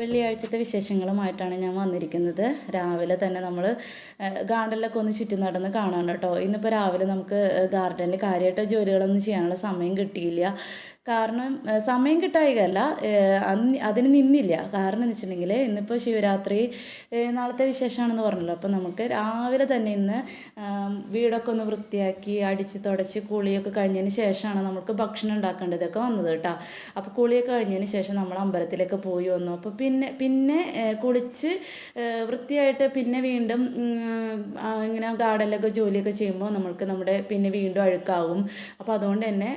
വെള്ളിയാഴ്ചത്തെ വിശേഷങ്ങളുമായിട്ടാണ് ഞാൻ വന്നിരിക്കുന്നത്. രാവിലെ തന്നെ നമ്മൾ ഗാർഡനിലൊക്കെ ഒന്ന് ചുറ്റി നടന്ന് കാണാൻ കേട്ടോ. ഇന്നിപ്പോൾ രാവിലെ നമുക്ക് ഗാർഡനിൽ കാര്യമായിട്ട് ജോലികളൊന്നും ചെയ്യാനുള്ള സമയം കിട്ടിയില്ല. കാരണം സമയം കിട്ടായികയല്ല. ഏഹ് അന്ന് അതിന് നിന്നില്ല. കാരണം എന്ന് വെച്ചിട്ടുണ്ടെങ്കിൽ ഇന്നിപ്പോൾ ശിവരാത്രി നാളത്തെ വിശേഷമാണെന്ന് പറഞ്ഞല്ലോ. അപ്പോൾ നമുക്ക് രാവിലെ തന്നെ ഇന്ന് വീടൊക്കെ ഒന്ന് വൃത്തിയാക്കി അടിച്ച് തുടച്ച് കുളിയൊക്കെ കഴിഞ്ഞതിന് ശേഷമാണ് നമുക്ക് ഭക്ഷണം ഉണ്ടാക്കേണ്ടതൊക്കെ വന്നത് കേട്ടോ. അപ്പോൾ കുളിയൊക്കെ കഴിഞ്ഞതിന് ശേഷം നമ്മൾ അമ്പലത്തിലേക്ക് പോയി വന്നു. അപ്പോൾ പിന്നെ പിന്നെ കുളിച്ച് വൃത്തിയായിട്ട് പിന്നെ വീണ്ടും ഇങ്ങനെ ഗാർഡനിലൊക്കെ ജോലിയൊക്കെ ചെയ്യുമ്പോൾ നമ്മൾക്ക് നമ്മുടെ പിന്നെ വീണ്ടും അഴുക്കാവും അപ്പോൾ അതുകൊണ്ട് തന്നെ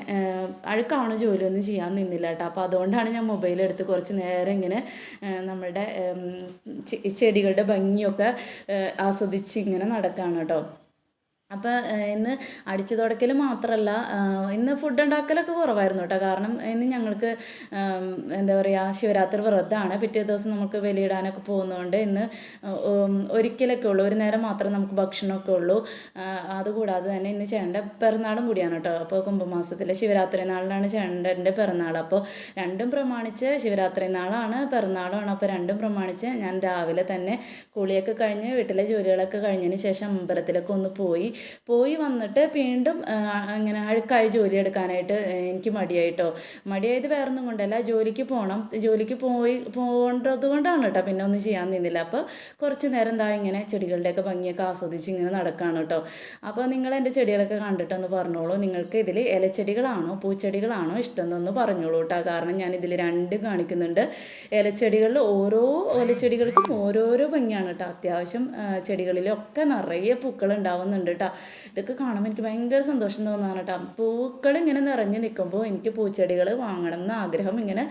അഴുക്കാവണ അഴുക്കാവണ ജോലിയൊന്നും ചെയ്യാൻ നിന്നില്ല കേട്ടോ. അപ്പോൾ അതുകൊണ്ടാണ് ഞാൻ മൊബൈൽ എടുത്ത് കുറച്ച് നേരം ഇങ്ങനെ നമ്മുടെ ചെടികളുടെ ഭംഗിയൊക്കെ ആസ്വദിച്ച് ഇങ്ങനെ നടക്കുകയാണ് കേട്ടോ. അപ്പോൾ ഇന്ന് അടിച്ചു തുടക്കൽ മാത്രമല്ല ഇന്ന് ഫുഡ് ഉണ്ടാക്കലൊക്കെ കുറവായിരുന്നു കേട്ടോ കാരണം ഇന്ന് ഞങ്ങൾക്ക് എന്താ പറയുക ശിവരാത്രി വ്രതമാണ് പിറ്റേ ദിവസം നമുക്ക് ബലിയിടാനൊക്കെ പോകുന്നതുകൊണ്ട് ഇന്ന് ഒരിക്കലൊക്കെ ഉള്ളൂ. ഒരു നേരം മാത്രമേ നമുക്ക് ഭക്ഷണമൊക്കെ ഉള്ളൂ. അതുകൂടാതെ തന്നെ ഇന്ന് ചേട്ടന്റെ പിറന്നാളും കൂടിയാണ് കേട്ടോ അപ്പോൾ കുംഭമാസത്തിലെ ശിവരാത്രി നാളിലാണ് ചേട്ടന്റെ പിറന്നാൾ അപ്പോൾ രണ്ടും പ്രമാണിച്ച് ശിവരാത്രി നാളാണ് പിറന്നാളുമാണ് അപ്പോൾ രണ്ടും പ്രമാണിച്ച് ഞാൻ രാവിലെ തന്നെ കുളിയൊക്കെ കഴിഞ്ഞ് വീട്ടിലെ ജോലികളൊക്കെ കഴിഞ്ഞതിന് ശേഷം അമ്പലത്തിലൊക്കെ ഒന്ന് പോയി പോയി വന്നിട്ട് വീണ്ടും ഇങ്ങനെ അഴുക്കായി ജോലി എടുക്കാനായിട്ട് എനിക്ക് മടിയായിട്ടോ മടിയായത് വേറെ ഒന്നും കൊണ്ടല്ല ജോലിക്ക് പോകണം ജോലിക്ക് പോയി പോകേണ്ടത് കൊണ്ടാണ് കേട്ടോ പിന്നെ ഒന്നും ചെയ്യാൻ നിന്നില്ല. അപ്പോൾ കുറച്ച് നേരം എന്താ ഇങ്ങനെ ചെടികളുടെയൊക്കെ ഭംഗിയൊക്കെ ആസ്വദിച്ച് ഇങ്ങനെ നടക്കുകയാണ് കേട്ടോ അപ്പോൾ നിങ്ങൾ എന്റെ ചെടികളൊക്കെ കണ്ടിട്ടൊന്ന് പറഞ്ഞോളൂ. നിങ്ങൾക്ക് ഇതിൽ ഇലച്ചെടികളാണോ പൂച്ചെടികളാണോ ഇഷ്ടം എന്നൊന്ന് പറഞ്ഞോളൂ കേട്ടോ കാരണം ഞാൻ ഇതിൽ രണ്ടും കാണിക്കുന്നുണ്ട്. ഇലച്ചെടികളിൽ ഓരോ ഇലച്ചെടികൾക്കും ഓരോരോ ഭംഗിയാണ് കേട്ടോ അത്യാവശ്യം ചെടികളിലൊക്കെ നിറയെ പൂക്കൾ ഉണ്ടാവുന്നുണ്ട് കേട്ടോ ഇതൊക്കെ കാണുമ്പോൾ എനിക്ക് ഭയങ്കര സന്തോഷം തോന്നാണ് കേട്ടോ. പൂക്കൾ ഇങ്ങനെ നിറഞ്ഞു നിൽക്കുമ്പോൾ എനിക്ക് പൂച്ചെടികൾ വാങ്ങണം എന്ന ആഗ്രഹം ഇങ്ങനെ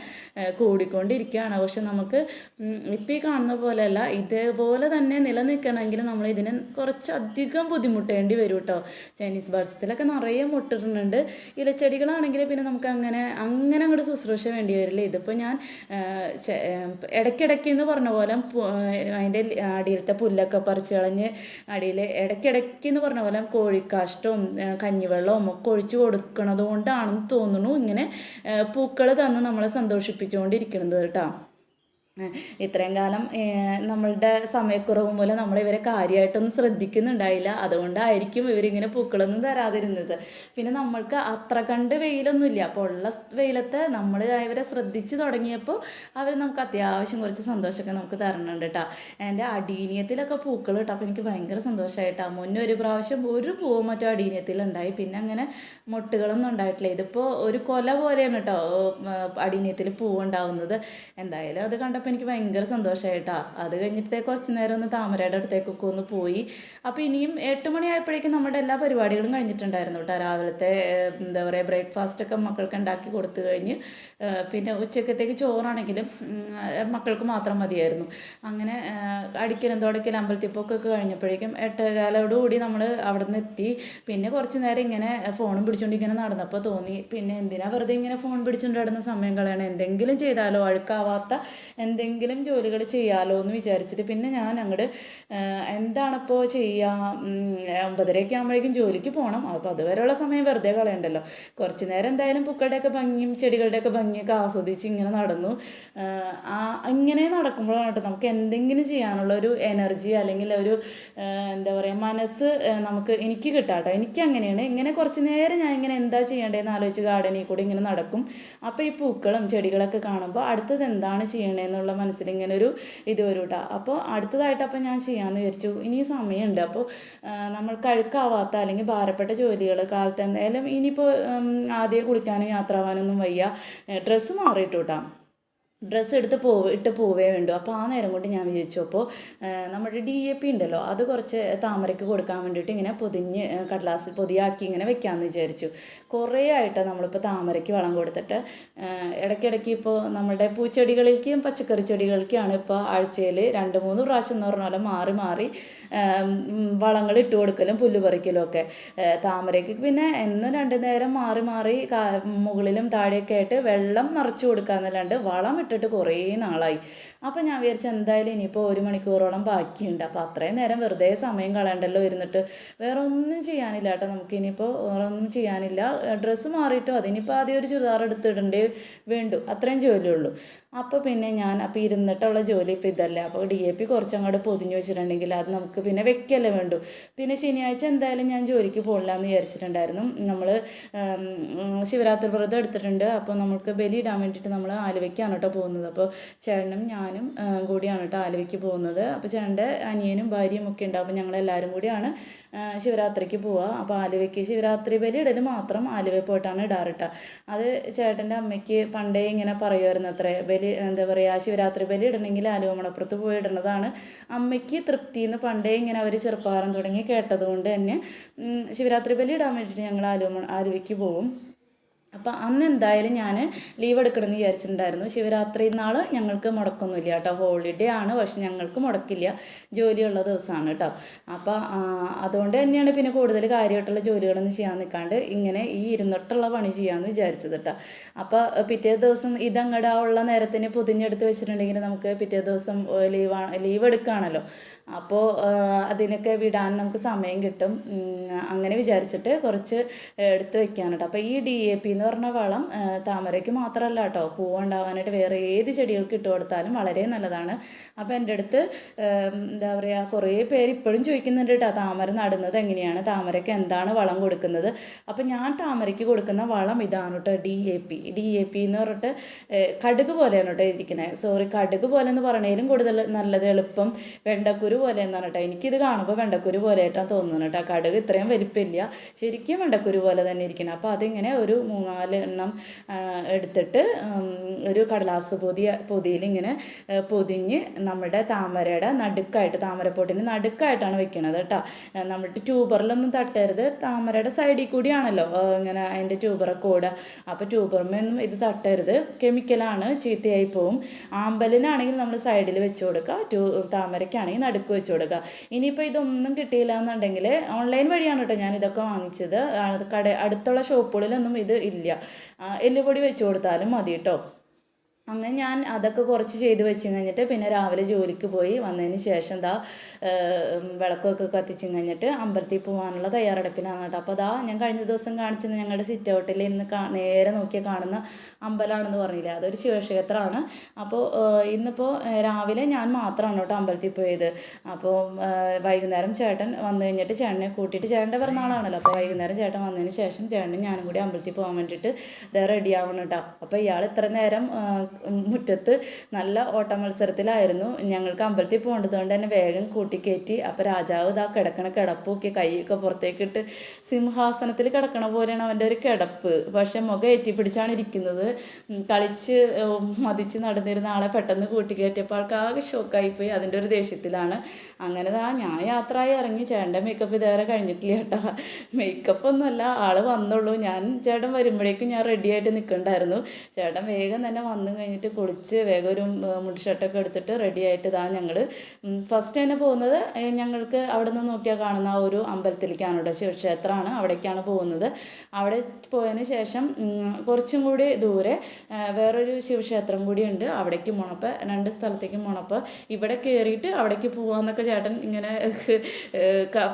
കൂടിക്കൊണ്ടിരിക്കുകയാണ്. പക്ഷെ നമുക്ക് ഇപ്പം ഈ കാണുന്ന പോലെയല്ല ഇതേപോലെ തന്നെ നിലനിൽക്കണമെങ്കിൽ നമ്മൾ ഇതിന് കുറച്ചധികം ബുദ്ധിമുട്ടേണ്ടി വരും കേട്ടോ ചൈനീസ് ബേർഡ്സത്തിലൊക്കെ നിറയെ മുട്ടിടുന്നുണ്ട്. ഇലച്ചെടികളാണെങ്കിൽ പിന്നെ നമുക്ക് അങ്ങനെ അങ്ങനെ അങ്ങോട്ട് ശുശ്രൂഷ വേണ്ടി വരില്ല. ഇതിപ്പോൾ ഞാൻ ഇടയ്ക്കിടയ്ക്ക് എന്ന് പറഞ്ഞ പോലെ അതിന്റെ അടിയിലത്തെ പുല്ലൊക്കെ പറിച്ച് കളഞ്ഞ് അടിയിൽ ഇടയ്ക്കിടയ്ക്ക് എന്ന് പറഞ്ഞ പോലെ കോഴിക്കാഷ്ടവും കഞ്ഞിവെള്ളവും ഒക്കെ ഒഴിച്ച് കൊടുക്കണത് കൊണ്ടാണെന്ന് തോന്നുന്നു. ഇങ്ങനെ പൂക്കൾ തന്ന് നമ്മളെ സന്തോഷിപ്പിച്ചുകൊണ്ടിരിക്കുന്നത് കേട്ടോ. ഇത്രയും കാലം നമ്മളുടെ സമയക്കുറവ് മൂലം ഇവരെ കാര്യമായിട്ടൊന്നും ശ്രദ്ധിക്കുന്നുണ്ടായില്ല. അതുകൊണ്ടായിരിക്കും ഇവരിങ്ങനെ പൂക്കളൊന്നും തരാതിരുന്നത്. പിന്നെ നമ്മൾക്ക് അത്ര കണ്ട് വെയിലൊന്നുമില്ല. അപ്പോൾ ഉള്ള വെയിലത്ത് നമ്മൾ ഇവരെ ശ്രദ്ധിച്ച് തുടങ്ങിയപ്പോൾ അവർ നമുക്ക് അത്യാവശ്യം കുറച്ച് സന്തോഷമൊക്കെ നമുക്ക് തരണുണ്ട് കേട്ടോ. എന്റെ അടീനിയത്തിലൊക്കെ പൂക്കൾ കേട്ടോ അപ്പോൾ എനിക്ക് ഭയങ്കര സന്തോഷമായിട്ടാണ് മുന്നേ ഒരു പ്രാവശ്യം ഒരു പൂവും മറ്റോ അടീനിയത്തിലുണ്ടായി. പിന്നെ അങ്ങനെ മൊട്ടുകളൊന്നും ഉണ്ടായിട്ടില്ല. ഇതിപ്പോൾ ഒരു കൊല പോലെയാണ് കേട്ടോ അടീനിയത്തിൽ പൂവുണ്ടാവുന്നത്. എന്തായാലും അത് കണ്ടപ്പോൾ എനിക്ക് ഭയങ്കര സന്തോഷമായിട്ടാ അത് കഴിഞ്ഞിട്ട് കുറച്ച് നേരം ഒന്ന് താമരയുടെ അടുത്തേക്കൊക്കെ ഒന്ന് പോയി. അപ്പോൾ ഇനിയും എട്ട് മണിയായപ്പോഴേക്കും നമ്മുടെ എല്ലാ പരിപാടികളും കഴിഞ്ഞിട്ടുണ്ടായിരുന്നു കേട്ടോ. രാവിലത്തെ എന്താ പറയുക ബ്രേക്ക്ഫാസ്റ്റൊക്കെ മക്കൾക്ക് ഉണ്ടാക്കി കൊടുത്തു കഴിഞ്ഞ് പിന്നെ ഉച്ചക്കത്തേക്ക് ചോറാണെങ്കിലും മക്കൾക്ക് മാത്രം മതിയായിരുന്നു. അങ്ങനെ അടിക്കലും തുടക്കലും അമ്പലത്തിപ്പൊക്കൊക്കെ കഴിഞ്ഞപ്പോഴേക്കും എട്ടേകാലോടുകൂടി നമ്മൾ അവിടെ നിന്ന് എത്തി. പിന്നെ കുറച്ച് നേരം ഇങ്ങനെ ഫോണും പിടിച്ചുകൊണ്ട് ഇങ്ങനെ നടന്നപ്പോൾ തോന്നി. പിന്നെ എന്തിനാ വെറുതെ ഇങ്ങനെ ഫോൺ പിടിച്ചുകൊണ്ട് നടന്ന സമയം കളയണം? എന്തെങ്കിലും ചെയ്താലോ? അഴുക്കാവാത്ത എന്തെങ്കിലും ജോലികൾ ചെയ്യാമല്ലോ എന്ന് വിചാരിച്ചിട്ട് പിന്നെ ഞാൻ അങ്ങോട്ട് എന്താണിപ്പോൾ ചെയ്യുക ഒമ്പതരയൊക്കെ ആകുമ്പോഴേക്കും ജോലിക്ക് പോകണം അപ്പോൾ അതുവരെയുള്ള സമയം വെറുതെ കളയണ്ടല്ലോ. കുറച്ച് നേരം എന്തായാലും പൂക്കളുടെയൊക്കെ ഭംഗിയും ചെടികളുടെയൊക്കെ ഭംഗിയൊക്കെ ആസ്വദിച്ച് ഇങ്ങനെ നടന്നു. ഇങ്ങനെ നടക്കുമ്പോഴാണ് കേട്ടോ നമുക്ക് എന്തെങ്കിലും ചെയ്യാനുള്ള ഒരു എനർജി അല്ലെങ്കിൽ ഒരു എന്താ പറയുക മനസ്സ് നമുക്ക് എനിക്ക് കിട്ടാട്ടോ എനിക്ക് അങ്ങനെയാണ്. ഇങ്ങനെ കുറച്ച് നേരം ഞാൻ ഇങ്ങനെ എന്താ ചെയ്യേണ്ടതെന്ന് ആലോചിച്ച് ഗാർഡനിൽ കൂടി ഇങ്ങനെ നടക്കും. അപ്പോൾ ഈ പൂക്കളും ചെടികളൊക്കെ കാണുമ്പോൾ അടുത്തത് എന്താണ് ചെയ്യണതെന്നുള്ള മനസ്സിൽ ഇങ്ങനെ ഒരു ഇത് വരും കേട്ടോ അപ്പോൾ അടുത്തതായിട്ട് അപ്പോൾ ഞാൻ ചെയ്യാമെന്ന് വിചാരിച്ചു ഇനി സമയമുണ്ട് അപ്പോൾ നമ്മൾ കഴുക്കാവാത്ത അല്ലെങ്കിൽ ഭാരപ്പെട്ട ജോലികൾ കാലത്ത് എന്തായാലും ഇനിയിപ്പോൾ ആദ്യം കുളിക്കാനും യാത്ര ആവാനൊന്നും വയ്യ. ഡ്രസ്സ് മാറിയിട്ടു കേട്ടോ ഡ്രസ്സ് എടുത്ത് പോ ഇട്ട് പോവേ വേണ്ടു. അപ്പോൾ ആ നേരം കൊണ്ട് ഞാൻ വിചാരിച്ചു അപ്പോൾ നമ്മുടെ ഡി എ പി ഉണ്ടല്ലോ അത് കുറച്ച് താമരയ്ക്ക് കൊടുക്കാൻ വേണ്ടിയിട്ട് ഇങ്ങനെ പൊതിഞ്ഞ് കടലാസിൽ പൊതിയാക്കി ഇങ്ങനെ വെക്കാമെന്ന് വിചാരിച്ചു. കുറേ ആയിട്ട് നമ്മളിപ്പോൾ താമരയ്ക്ക് വളം കൊടുത്തിട്ട്. ഇടയ്ക്കിടയ്ക്ക് ഇപ്പോൾ നമ്മുടെ പൂച്ചെടികളിലേക്കും പച്ചക്കറി ചെടികൾക്കാണ് ഇപ്പോൾ ആഴ്ചയിൽ രണ്ട് മൂന്ന് പ്രാവശ്യം എന്ന് പറഞ്ഞ പോലെ മാറി മാറി വളങ്ങൾ ഇട്ട് കൊടുക്കലും പുല്ല് പറിക്കലും ഒക്കെ. താമരയ്ക്ക് പിന്നെ എന്നും രണ്ട് നേരം മാറി മാറി മുകളിലും താഴെയൊക്കെ ആയിട്ട് വെള്ളം നിറച്ച് കൊടുക്കുക എന്നല്ലാണ്ട് വളം ഇട്ടിട്ട് കുറേ നാളായി. അപ്പോൾ ഞാൻ വിചാരിച്ചു എന്തായാലും ഇനിയിപ്പോൾ ഒരു മണിക്കൂറോളം ബാക്കിയുണ്ട്. അപ്പോൾ അത്രയും നേരം വെറുതെ സമയം കളയണ്ടല്ലോ ഇരുന്നിട്ട്. വേറെ ഒന്നും ചെയ്യാനില്ല കേട്ടോ നമുക്ക്. ഇനിയിപ്പോൾ വേറെ ഒന്നും ചെയ്യാനില്ല. ഡ്രസ്സ് മാറിയിട്ടോ അതിനിപ്പോൾ ആദ്യം ഒരു ചുരിദാർ എടുത്തിടണ്ടേ വേണ്ടു. അത്രയും ജോലിയുള്ളൂ അപ്പോൾ പിന്നെ ഞാൻ അപ്പോൾ ഇരുന്നിട്ടുള്ള ജോലി ഇപ്പോൾ ഇതല്ല. അപ്പോൾ ഡി എ പി കുറച്ചങ്ങോട്ട് പൊതിഞ്ഞ് വെച്ചിട്ടുണ്ടെങ്കിൽ അത് നമുക്ക് പിന്നെ വെക്കല്ലേ വേണ്ടു. പിന്നെ ശനിയാഴ്ച എന്തായാലും ഞാൻ ജോലിക്ക് പോകില്ല എന്ന് വിചാരിച്ചിട്ടുണ്ടായിരുന്നു നമ്മൾ ശിവരാത്രി വ്രതം എടുത്തിട്ടുണ്ട്. അപ്പോൾ നമുക്ക് ബലി ഇടാൻ വേണ്ടിയിട്ട് നമ്മൾ ആലുവയ്ക്കാണ് കേട്ടോ പോകുന്നത്. അപ്പോൾ ചേട്ടനും ഞാനും കൂടിയാണ് കേട്ടോ ആലുവയ്ക്ക് പോകുന്നത്. അപ്പോൾ ചേട്ടന്റെ അനിയനും ഭാര്യയും ഒക്കെ ഉണ്ട്. അപ്പോൾ ഞങ്ങളെല്ലാവരും കൂടിയാണ് ശിവരാത്രിക്ക് പോവുക അപ്പോൾ ആലുവയ്ക്ക് ശിവരാത്രി ബലി ഇടൽ മാത്രം ആലുവയിൽ പോയിട്ടാണ് ഇടാറ് കേട്ടോ അത് ചേട്ടന്റെ അമ്മയ്ക്ക് പണ്ടേ ഇങ്ങനെ പറയുമായിരുന്നു അത്രേ. ബലി എന്താ പറയുക ശിവരാത്രി ബലി ഇടണമെങ്കിൽ ആലുവമണപ്പുറത്ത് പോയി ഇടുന്നതാണ് അമ്മയ്ക്ക് തൃപ്തി എന്ന് പണ്ടേ ഇങ്ങനെ അവർ ചെറുപ്പകാലം തുടങ്ങി കേട്ടതുകൊണ്ട് തന്നെ ശിവരാത്രി ബലി ഇടാൻ വേണ്ടിയിട്ട് ഞങ്ങൾ ആലുവ ആലുവയ്ക്ക് പോവും. അപ്പം അന്ന് എന്തായാലും ഞാൻ ലീവ് എടുക്കണമെന്ന് വിചാരിച്ചിട്ടുണ്ടായിരുന്നു. ശിവരാത്രി നാൾ ഞങ്ങൾക്ക് മുടക്കൊന്നുമില്ല കേട്ടോ. ഹോളിഡേ ആണ്. പക്ഷെ ഞങ്ങൾക്ക് മുടക്കില്ല. ജോലിയുള്ള ദിവസമാണ് കേട്ടോ. അപ്പോൾ അതുകൊണ്ട് തന്നെയാണ് പിന്നെ കൂടുതൽ കാര്യമായിട്ടുള്ള ജോലികളൊന്നും ചെയ്യാൻ നിൽക്കാണ്ട് ഇങ്ങനെ ഈ ഇരുന്നിട്ടുള്ള പണി ചെയ്യാമെന്ന് വിചാരിച്ചത് കേട്ടോ. അപ്പോൾ പിറ്റേ ദിവസം ഇതങ്ങടെ ഉള്ള നേരത്തിന് പൊതിഞ്ഞെടുത്ത് വെച്ചിട്ടുണ്ടെങ്കിൽ നമുക്ക് പിറ്റേ ദിവസം ലീവ് ലീവ് എടുക്കുകയാണല്ലോ അപ്പോൾ അതിനൊക്കെ വിടാൻ നമുക്ക് സമയം കിട്ടും. അങ്ങനെ വിചാരിച്ചിട്ട് കുറച്ച് എടുത്ത് വെക്കാൻ അപ്പോൾ ഈ ഡി എ പി എന്ന് പറഞ്ഞ വളം താമരയ്ക്ക് മാത്രമല്ല കേട്ടോ പൂവുണ്ടാവാനായിട്ട് വേറെ ഏത് ചെടികൾക്ക് ഇട്ട് കൊടുത്താലും വളരെ നല്ലതാണ്. അപ്പോൾ എന്റെ അടുത്ത് എന്താ പറയുക കുറേ പേര് ഇപ്പോഴും ചോദിക്കുന്നുണ്ട് കേട്ടോ താമര നടുന്നത് എങ്ങനെയാണ്? താമരയ്ക്ക് എന്താണ് വളം കൊടുക്കുന്നത്? അപ്പോൾ ഞാൻ താമരയ്ക്ക് കൊടുക്കുന്ന വളം ഇതാണ് കേട്ടോ D A P. D A P എന്ന് പറഞ്ഞിട്ട് കടുക് പോലെയാണ് കേട്ടോ ഇരിക്കണേ. സോറി കടുക് പോലെ എന്ന് പറഞ്ഞാലും കൂടുതൽ നല്ലത് എളുപ്പം വെണ്ടക്കുരു പോലെ എന്നാണ് കേട്ടോ എനിക്കിത് കാണുമ്പോൾ വെണ്ടക്കുരു പോലെ ആയിട്ടാണ് തോന്നുന്നത് കേട്ടോ കടുക് ഇത്രയും വലിപ്പമില്ല. ശരിക്കും വെണ്ടക്കുരു പോലെ തന്നെ ഇരിക്കണം. അപ്പോൾ അതിങ്ങനെ ഒരു മൂന്നാൽ എണ്ണം എടുത്തിട്ട് ഒരു കടലാസ് പൊതി പൊതിയിൽ ഇങ്ങനെ ഏ, പൊതിഞ്ഞ് നമ്മുടെ താമരയുടെ നടുക്കായിട്ട് താമരപ്പൊട്ടിന് നടുക്കായിട്ടാണ് വെക്കണത് കേട്ടോ നമ്മുടെ ട്യൂബറിലൊന്നും തട്ടരുത്. താമരയുടെ സൈഡിൽ കൂടിയാണല്ലോ ഇങ്ങനെ അതിന്റെ ട്യൂബറൊക്കെ ഓടുക അപ്പോൾ ട്യൂബർമൊന്നും ഇത് തട്ടരുത്. കെമിക്കലാണ് ചീത്തയായി പോവും. ആമ്പലിനാണെങ്കിൽ നമ്മൾ സൈഡിൽ വെച്ച് കൊടുക്കുക ട്യൂ താമരയ്ക്കാണെങ്കിൽ നടുക്ക് വെച്ച് കൊടുക്കുക ഇനിയിപ്പോൾ ഇതൊന്നും കിട്ടിയില്ല എന്നുണ്ടെങ്കിൽ ഓൺലൈൻ വഴിയാണ് കേട്ടോ ഞാൻ ഇതൊക്കെ വാങ്ങിച്ചത് കട അടുത്തുള്ള ഷോപ്പുകളിലൊന്നും ഇത് ഇല്ല. ആ, എല്ലുപൊടി വെച്ച് കൊടുത്താലും മതി കേട്ടോ അങ്ങനെ ഞാൻ അതൊക്കെ കുറച്ച് ചെയ്ത് വെച്ച് കഴിഞ്ഞിട്ട് പിന്നെ രാവിലെ ജോലിക്ക് പോയി വന്നതിന് ശേഷം ദാ വിളക്കൊക്കെ കത്തിച്ച് കഴിഞ്ഞിട്ട് അമ്പലത്തിൽ പോകാനുള്ള തയ്യാറെടുപ്പിലാണ് കേട്ടോ. അപ്പോൾ അതാ ഞാൻ കഴിഞ്ഞ ദിവസം കാണിച്ചത് ഞങ്ങളുടെ സിറ്റ് ഔട്ടിൽ ഇന്ന് നേരെ നോക്കിയാൽ കാണുന്ന അമ്പലമാണെന്ന് പറഞ്ഞില്ല? അതൊരു ശിവക്ഷേത്രമാണ്. അപ്പോൾ ഇന്നിപ്പോൾ രാവിലെ ഞാൻ മാത്രമാണ് കേട്ടോ അമ്പലത്തിൽ പോയത്. അപ്പോൾ വൈകുന്നേരം ചേട്ടൻ വന്നു കഴിഞ്ഞിട്ട് ചേട്ടനെ കൂട്ടിയിട്ട് ചേട്ടന്റെ പിറന്നാളാണല്ലോ. അപ്പോൾ വൈകുന്നേരം ചേട്ടൻ വന്നതിന് ശേഷം ചേട്ടനും ഞാനും കൂടി അമ്പലത്തിൽ പോകാൻ വേണ്ടിയിട്ട് റെഡി ആവണം കേട്ടോ. അപ്പോൾ ഇയാൾ ഇത്ര നേരം മുറ്റത്ത് നല്ല ഓട്ട മത്സരത്തിലായിരുന്നു ഞങ്ങൾക്ക് അമ്പലത്തിൽ പോകേണ്ടത് കൊണ്ട് തന്നെ വേഗം കൂട്ടിക്കയറ്റി അപ്പോൾ രാജാവ് ഇതാ കിടക്കണ കിടപ്പൊക്കെ കൈയൊക്കെ പുറത്തേക്കിട്ട് സിംഹാസനത്തിൽ കിടക്കണ പോലെയാണ് അവന്റെ ഒരു കിടപ്പ്. പക്ഷെ മുഖം ഏറ്റി പിടിച്ചാണ് ഇരിക്കുന്നത് കളിച്ച് മതിച്ച് നടന്നിരുന്ന ആളെ പെട്ടെന്ന് കൂട്ടിക്കയറ്റിയപ്പോൾ ആൾക്ക് ആകെ ഷോക്കായിപ്പോയി. അതിന്റെ ഒരു ദേഷ്യത്തിലാണ്. അങ്ങനെ ആ ഞാൻ യാത്രയായി ഇറങ്ങി. ചേട്ടന്റെ മേക്കപ്പ് ഇതേറെ കഴിഞ്ഞിട്ടില്ല കേട്ടോ. മേക്കപ്പ് ഒന്നുമല്ല ആൾ വന്നുള്ളൂ. ഞാൻ ചേട്ടൻ വരുമ്പോഴേക്കും ഞാൻ റെഡിയായിട്ട് നിൽക്കണ്ടായിരുന്നു. ചേട്ടൻ വേഗം തന്നെ വന്നു കഴിഞ്ഞിട്ട് കുളിച്ച് വേഗം ഒരു മുടി ഷർട്ടൊക്കെ എടുത്തിട്ട് റെഡി ആയിട്ട് ഇതാ ഞങ്ങൾ ഫസ്റ്റ് തന്നെ പോകുന്നത് ഞങ്ങൾക്ക് അവിടെ നിന്ന് നോക്കിയാൽ കാണുന്ന ആ ഒരു അമ്പലത്തിലേക്കാണ് കേട്ടോ ശിവക്ഷേത്രമാണ് അവിടേക്കാണ് പോകുന്നത്. അവിടെ പോയതിന് ശേഷം കുറച്ചും കൂടി ദൂരെ വേറൊരു ശിവക്ഷേത്രം കൂടിയുണ്ട് അവിടേക്ക് പോണപ്പോൾ രണ്ട് സ്ഥലത്തേക്ക് പോണപ്പോൾ ഇവിടെ കയറിയിട്ട് അവിടേക്ക് പോകാമെന്നൊക്കെ ചേട്ടൻ ഇങ്ങനെ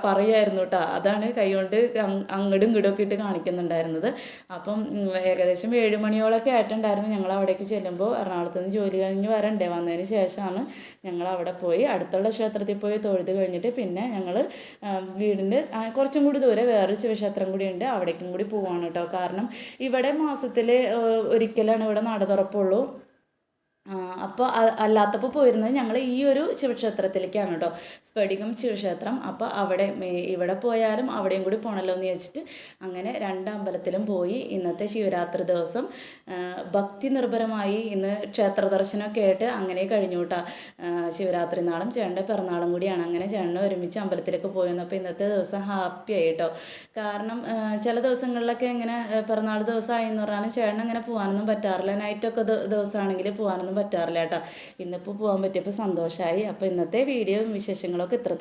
പറയായിരുന്നു കേട്ടോ അതാണ് കൈകൊണ്ട് അങ്- അങ്ങടും ഇങ്ങടും ഒക്കെ ഇട്ട് കാണിക്കുന്നുണ്ടായിരുന്നത്. അപ്പം ഏകദേശം ഏഴ് മണിയോളൊക്കെ ആയിട്ടുണ്ടായിരുന്നു ഞങ്ങൾ അവിടേക്ക് ചെല്ലുമ്പോൾ എറണാകുളത്ത് നിന്ന് ജോലി കഴിഞ്ഞ് വരണ്ടേ? വന്നതിന് ശേഷമാണ് ഞങ്ങൾ അവിടെ പോയി. അടുത്തുള്ള ക്ഷേത്രത്തിൽ പോയി തൊഴുത് കഴിഞ്ഞിട്ട് പിന്നെ ഞങ്ങൾ വീടിന്റെ കുറച്ചും കൂടി ദൂരെ വേറൊരു ശിവക്ഷേത്രം കൂടി ഉണ്ട്. അവിടേക്കും കൂടി പോവാണ് കേട്ടോ. കാരണം ഇവിടെ മാസത്തിൽ ഒരിക്കലാണ് ഇവിടെ നട തുറപ്പുള്ളൂ. അപ്പോൾ അല്ലാത്തപ്പോൾ പോയിരുന്നത് ഞങ്ങൾ ഈ ഒരു ശിവക്ഷേത്രത്തിലേക്കാണ് കേട്ടോ സ്പടികം ശിവക്ഷേത്രം. അപ്പോൾ അവിടെ ഇവിടെ പോയാലും അവിടെയും കൂടി പോകണമല്ലോ എന്ന് വെച്ചിട്ട് അങ്ങനെ രണ്ട് അമ്പലത്തിലും പോയി ഇന്നത്തെ ശിവരാത്രി ദിവസം. ഭക്തി നിർഭരമായി ഇന്ന് ക്ഷേത്ര ദർശനമൊക്കെ ആയിട്ട് അങ്ങനെ കഴിഞ്ഞു കേട്ടോ ശിവരാത്രി നാളും ചേട്ടന്റെ പിറന്നാളും കൂടിയാണ്. അങ്ങനെ ചേട്ടനെ ഒരുമിച്ച് അമ്പലത്തിലേക്ക് പോയി വന്നപ്പോൾ ഇന്നത്തെ ദിവസം ഹാപ്പി ആയി കേട്ടോ കാരണം ചില ദിവസങ്ങളിലൊക്കെ ഇങ്ങനെ പിറന്നാൾ ദിവസമായി എന്ന് പറഞ്ഞാലും ചേട്ടൻ അങ്ങനെ പോകാനൊന്നും പറ്റാറില്ല നൈറ്റൊക്കെ ദിവസമാണെങ്കിൽ പോകാനൊന്നും പറ്റാറില്ല കേട്ടോ. ഇന്നിപ്പോൾ പോകാൻ പറ്റിയപ്പോൾ സന്തോഷമായി അപ്പോൾ ഇന്നത്തെ വീഡിയോ വിശേഷങ്ങളൊക്കെ ഇത്ര